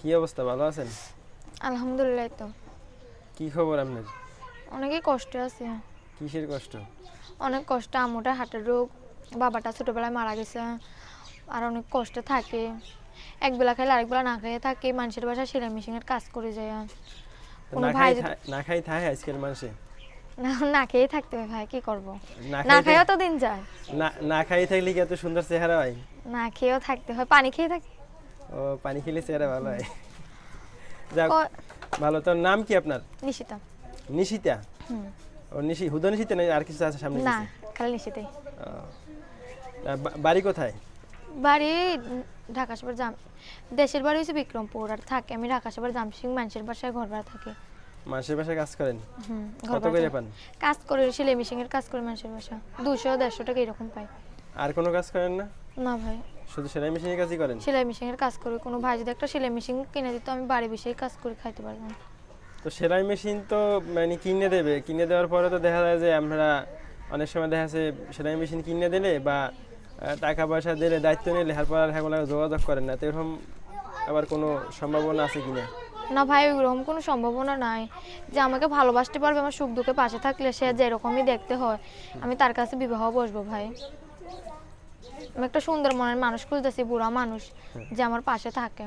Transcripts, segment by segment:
কি অবস্থা? ভালো আছেন? আলহামদুলিল্লাহ তো। কি খবর আপনার? অনেকই কষ্ট আছে। কিসের কষ্ট? অনেক কষ্ট আমুটা হার্টের রোগ বাবাটা ছোটবেলায় মারা গেছে আর অনেক কষ্ট থাকে। এক একবেলা খাইলে আরেকবেলা না খাইয়ে থাকে মানুষের বাসায় সেলাই মেশিনের কাজ করে যায়। কোনো না ভাই খাই না খাই থাকে আজকের মানুষে না না খেয়ে থাকতে হবে ভাই কি করব? না খাইও তো দিন যায়। না না খাই থাকলে কি এত সুন্দর চেহারা হয়? না খেয়েও থাকতে হয় পানি খেয়ে থাক ও পানি খেলে চেহারা ভালো হয়। যাক ভালো। তোর নাম কি আপনার? নিশিতা। নিশিতা? ও নিশি হুদা নিশিতা না আর কিছু আছে সামনে না খালি নিশিতাই। বাড়ি কোথায়? বাড়ি ঢাকা শহর জাম দেশের বাড়ি হচ্ছে বিক্রমপুর আর থাকে আমি ঢাকা শহর জামসিং মানুষের বাসায় ঘর ভাড়া থাকি। মানুষের বাসায় কাজ করেন? কত করে। পান? কাজ করে সেলাই মেশিনের কাজ করে মানুষের বাসা দুশো দেড়শো টাকা এরকম পাই আর কোনো কাজ করেন না? না ভাই। শুধু সেলাই মেশিনের কাজই করেন? সেলাই মেশিনের কাজ করে। কোনো ভাই যদি একটা সেলাই মেশিন কিনে দিত আমি বাড়ি বসেই কাজ করে খাইতে পারতাম। তো সেলাই মেশিন তো মানে কিনে দেবে। কিনে দেওয়ার পরে তো দেখা যায় যে আমরা অনেক সময় দেখা যাচ্ছে সেলাই মেশিন কিনে দিলে বা টাকা পয়সা দিলে দায়িত্ব নিলে এরপর আর হ্যাঁ যোগাযোগ করেন না। তো এরকম আবার কোনো সম্ভাবনা আছে কিনা? না ভাই ওইরকম কোনো সম্ভাবনা নাই। যে আমাকে ভালোবাসতে পারবে আমার সুখ দুঃখে পাশে থাকলে সে যেরকমই দেখতে হয় আমি তার কাছে বিবাহ বসবো ভাই। আমি একটা সুন্দর মনের মানুষ খুঁজতেছি বুড়া মানুষ যে আমার পাশে থাকে।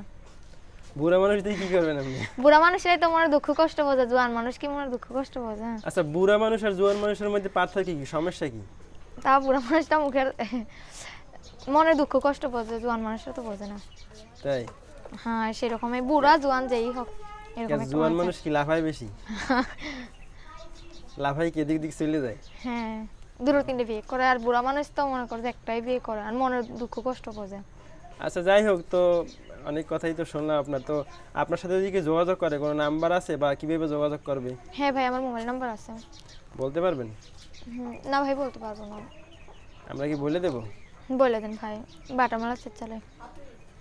বুড়া মানুষ দিয়ে কি করবেন আপনি? বুড়া মানুষরাই তো মনে দুঃখ কষ্ট বোঝে জোয়ান মানুষ কি মনে দুঃখ কষ্ট বোঝে? আচ্ছা বুড়া মানুষ আর জোয়ান মানুষের মধ্যে পার্থক্য কি? সমস্যা কি? তা বুড়া মানুষটা মুখের মনে দুঃখ কষ্ট বোঝে জোয়ান মানুষরা তো বোঝে না। তাই? হ্যাঁ সেরকমই বুড়া জোয়ান যেই হোক এরকম জোয়ান মানুষ মানুষ কি লাফায় বেশি? লাফাই কে দিক দিক চলে যায়? হ্যাঁ। দুটো তিনটে বিয়ে করে আর বুড়া মানুষ তো মনে করে একটাই বিয়ে করে আর মনের দুঃখ কষ্ট বোঝে। আচ্ছা যাই হোক তো অনেক কথাই তো শুনলাম আপনার। তো আপনার সাথে যদি কেউ যোগাযোগ করে কোনো নাম্বার আছে বা কীভাবে যোগাযোগ করবে? হ্যাঁ ভাই আমার মোবাইল নাম্বার আছে। বলতে পারবেন? না ভাই বলতে পারব না। আমরা কি বলে দেবো? বলে দেন ভাই বাটামালা চালে।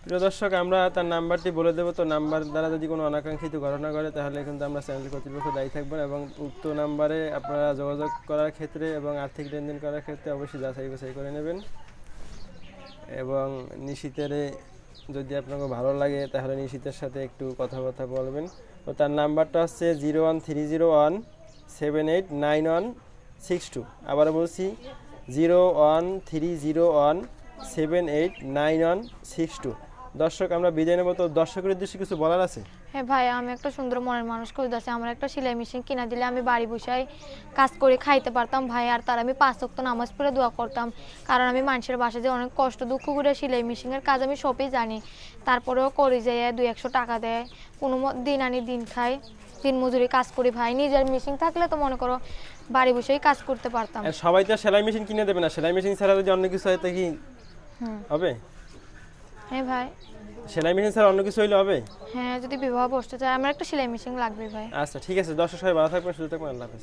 প্রিয় দর্শক, আমরা তার নাম্বারটি বলে দেবো। তো নাম্বার দ্বারা যদি কোনো অনাকাঙ্ক্ষিত ঘটনা ঘটে, তাহলে কিন্তু আমরা চ্যানেল কর্তৃপক্ষ দায়ী থাকব এবং উক্ত নাম্বারে আপনারা যোগাযোগ করার ক্ষেত্রে এবং আর্থিক লেনদেন করার ক্ষেত্রে অবশ্যই যাচাই বাছাই করে নেবেন। এবং নিশীতের যদি আপনাকে ভালো লাগে, তাহলে নিশীতের সাথে একটু কথাবার্তা বলবেন। তো তার নাম্বারটা হচ্ছে zero one three zero one seven eight nine one six two. আবার বলছি, zero one three zero one seven eight nine one six two. দর্শক আমরা বিদায় নেব। তো দর্শকের উদ্দেশ্যে কিছু বলার আছে? হ্যাঁ ভাই আমি একটা সুন্দর মনের মানুষ খুঁজতেছি। আমার একটা সেলাই মেশিন কিনা দিলে আমি বাড়ি বসাই কাজ করে খাইতে পারতাম ভাই। আর তার আমি পাঁচ ওয়াক্ত নামাজ পড়ে দোয়া করতাম। কারণ আমি মানুষের বাসায় যে অনেক কষ্ট দুঃখ করে সেলাই মেশিনের কাজ আমি সবই জানি। তারপরেও করে যাই দুই একশো টাকা দেয় কোনো দিন আনি দিন খাই দিন মজুরি কাজ করি ভাই। নিজের মেশিন থাকলে তো মনে করো বাড়ি বসেই কাজ করতে পারতাম। সবাই তো সেলাই মেশিন কিনে দেবে না। সেলাই মেশিন ছাড়া যদি অন্য কিছু হয় তা কি হবে? হ্যাঁ ভাই। সেলাই মেশিন ছাড়া অন্য কিছু হইলে হবে? হ্যাঁ যদি বিবাহ বসতে চাই আমার একটা সেলাই মেশিন লাগবে ভাই। আচ্ছা ঠিক আছে দশ সবাই ভালো থাকবেন সুস্থ থাকবেন আল্লাহ হাফেজ।